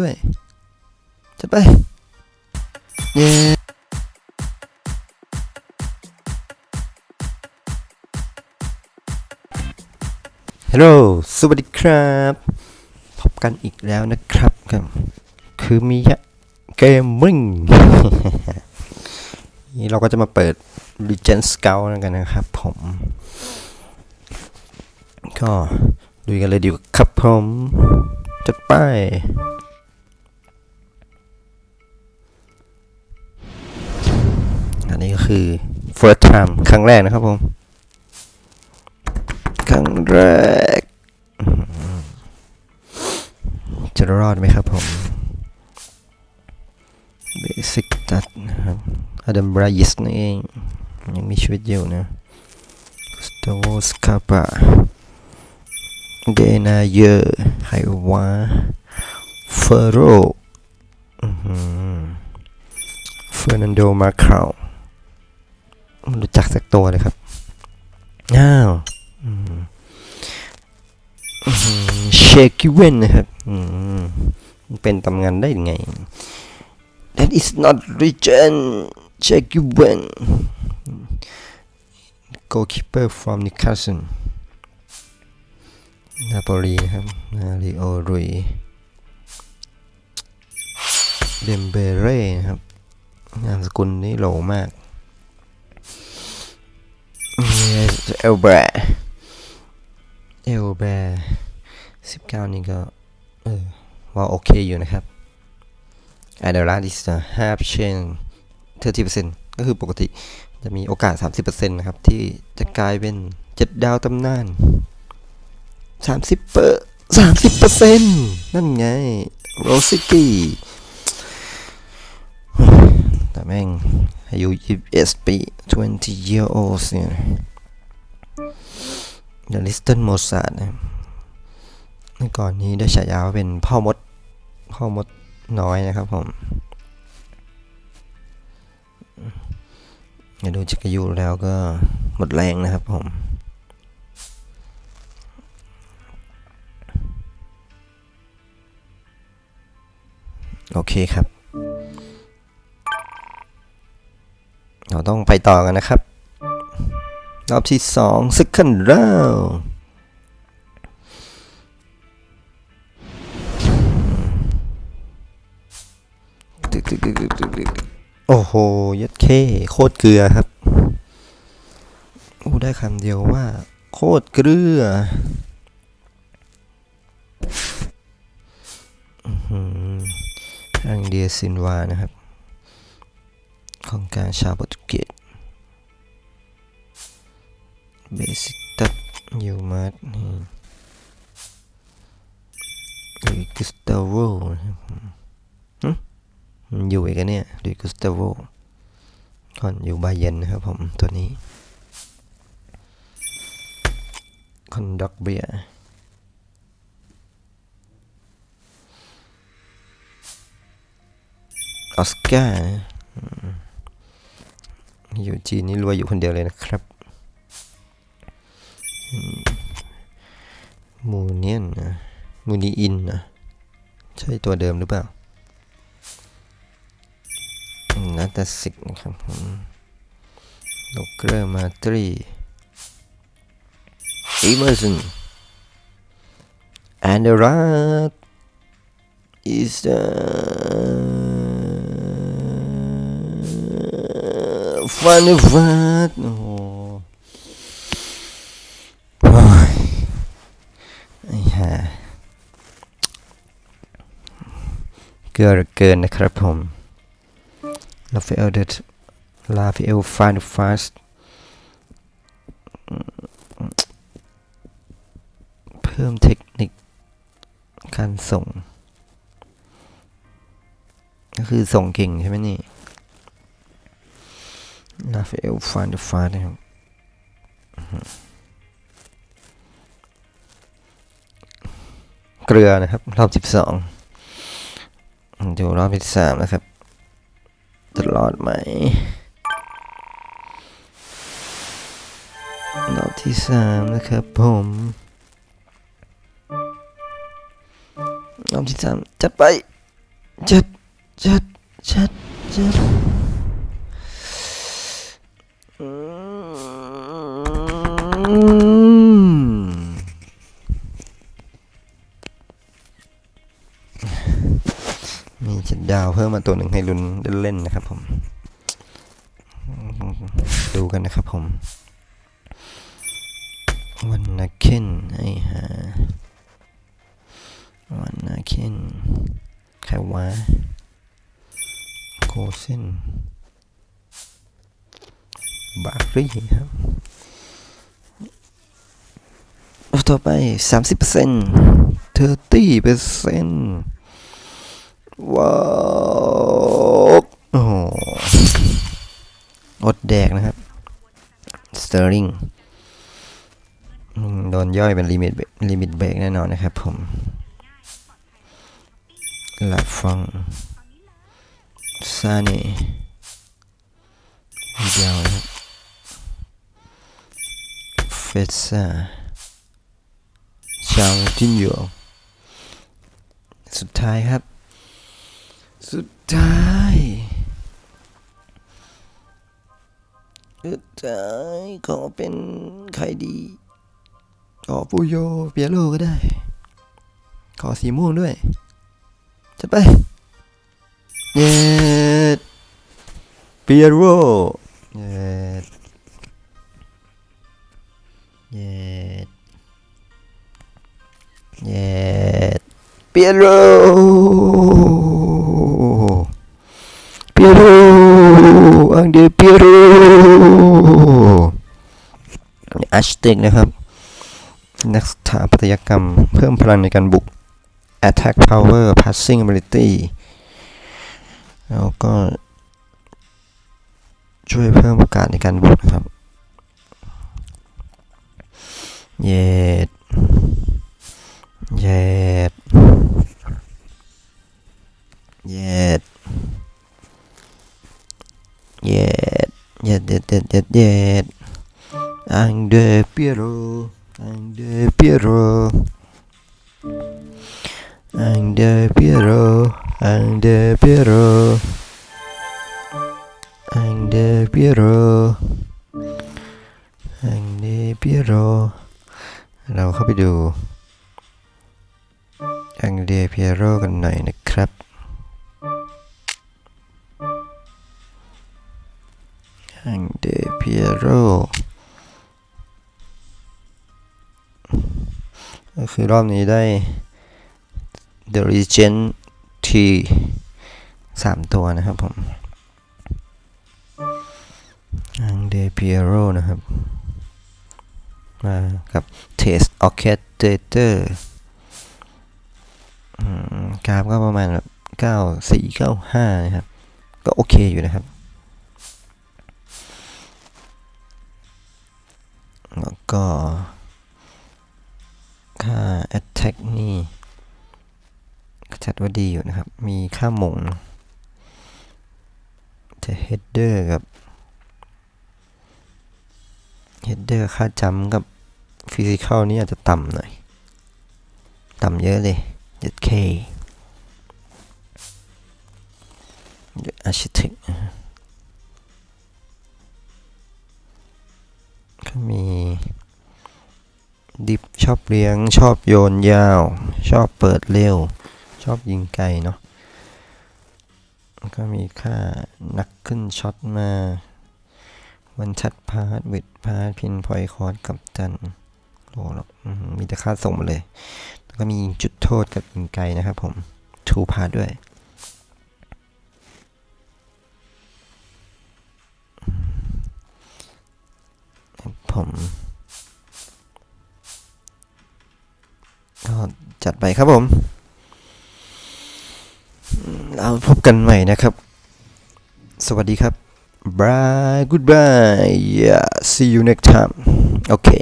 ด้วยจัดไป เย้ฮัลโหลสวัสดีครับ พบกันอีกแล้วนะครับกับคือมิยะเกมมิ่งนี่เราก็จะมาเปิด Legend Scout กันนะครับผม ก็ดูกันเลยดีกว่าครับผมจัดไป นนี้ก็คือ first time ครั้งแรกนะครับผม ครั้งแรก จะรอดไหมครับผม basic ตัดนะครับอดัมบรายิสนั่เอง ยังมีชีวิตอยู่นะ Gustavo Scapa เดนาเยอร์ไฮวาเฟโรเฟอร์นันโดมาคราว ไม่รู้จักสักตัวเลยครับ อ้าวเชคิเวนนะครับเป็นตำงานได้ยังไง That is not region เชคิเวน goalkeeper from Newcastle นาโปลีนะครับ นาริโอรุยเดมเบเร่นะครับ นามสกุลนี้โหลมาก เอลแบร์เอลแบร์สิบเก้านี่ก็ เออว่าโอเคอยู่นะครับอันเดอร์ลาดิสฮาร์ปเชนเทอร์ทีเปอร์เซ็นต์ก็คือปกติจะมีโอกาส 30%นะครับ ที่จะกลายเป็นเจ็ดดาวตำนานสามสิบเปอร์สามสิบเปอร์เซ็นต์นั่นไงโรซิตี้แต่แม่งอายุ21ปี 20 year old เนี่ย เดลิสตันโมซาดนะเมื่อก่อนนี้ได้ฉายาว่าเป็นพ่อมด พ่อมดน้อยนะครับผมอย่าดูจากอายุแล้วก็หมดแรงนะครับผมโอเคครับ เราต้องไปต่อกันนะครับ รอบที่สอง second round โอ้โห ยัดเค โคตรเกลือครับ โอ้ ได้คำเดียวว่า โคตรเกลืออื้อหืออังเดียซินวานะครับ ของการชาวโปรตุเกส เบสิตัสยูมาร์ดนี่ลุยกุสตาโวนะครับหึมันอยู่อีกแล้วเนี่ยลุยกุสตาโวก่อนอยู่บาเยนนะครับผมตัวนี้คอนดักเบียออสการ์อยู่จีนนี่รวยอยู่คนเดียวเลยนะครับ มูเนียนนะมูนีอินนะ ใช่ตัวเดิมหรือเปล่านาตาสิกนะครับผมโลเกอร์มาตรีอีเมอร์สัน and the rat is the funny fat โอ้โหโอ้ยไอ้ห่า เกลือเกินนะครับผมลาฟเอลเดดลาฟเอลฟานฟาสเพิ่มเทคนิคการส่ง ก็คือส่งเก่งใช่ไหมนี่ลาฟเอลฟานเดฟานะครับเกลือนะครับ รอบ 12 ดูรอบที่สามนะครับจะรอดไหม รอบที่สามนะครับผม รอบที่สามจัดไป จัด จัด จัด จัด ดาวเพิ่มมาตัวหนึ่งให้ลุ้นเล่นๆนะครับผม ดูกันนะครับผม วันนาเคนไอ้ฮะวันนาเคนใครวะโคเซนบารีครับต่อไปสามสิบเปอร์เซ็นต์เทอร์ตี้เปอร์เซ็นต์ ว้าวโอ้โหอดแดกนะครับสเตอร์ลิงโดนย่อยเป็นลิมิตลิมิตเบรกแน่นอนนะครับผมลาฟังซาเน่ยาวนะครับเฟซ่าชาวจินโยสุดท้ายครับ สุดท้ายสุดท้ายขอเป็นใครดี ขอปูโยเปียโลก็ได้ ขอสีม่วงด้วยจัดไป เย็ดเปียโรเย็ดเย็ดเย็ดเปียโร อัชเต็กนะครับ นักสถาปัตยกรรม เพิ่มพลังในการบุก attack power passing ability แล้วก็ช่วยเพิ่มโอกาสในการบุกนะครับ เย็ดเย็ดเย็ดเย็ดเย็ดเย็ดเย็ดเย็ด เย็ดอังเดเปียโร Ang Piero Ang Piero Ang Piero Ang Piero Ang Piero เราเข้าไปดูอังเดเปียโรกันหน่อยนะครับอังเดเปียโร ก็คือรอบนี้ได้ The Regent T สามตัวนะครับผมอังเดเปียโรนะครับ มากับ Taste Orchestrator อืมกราฟก็ประมาณแบบเก้าสี่เก้าห้านะครับ ก็โอเคอยู่นะครับ แล้วก็ attack นี่จัดว่าดีอยู่นะครับ มีค่าหมงแต่ header กับ header ค่าจำกับ physical นี่อาจจะต่ำหน่อย ต่ำเยอะเลย 7k The architect นะฮะก็มีดิฟ ชอบเลี้ยง ชอบโยนยาว ชอบเปิดเร็ว ชอบยิงไกลเนาะก็มีค่านักขึ้นช็อตมา วันชัดพาร์ทวิดพาร์ทพินพอยคอร์ดกับจันโอ้แล้วอื้อหือมีแต่ค่าส่งมาเลย แล้วก็มีจุดโทษกับยิงไกลนะครับผมทูพาร์ทด้วยผม ก็จัดไปครับผม เราพบกันใหม่นะครับ สวัสดีครับ bye goodbye yeah see you next time okay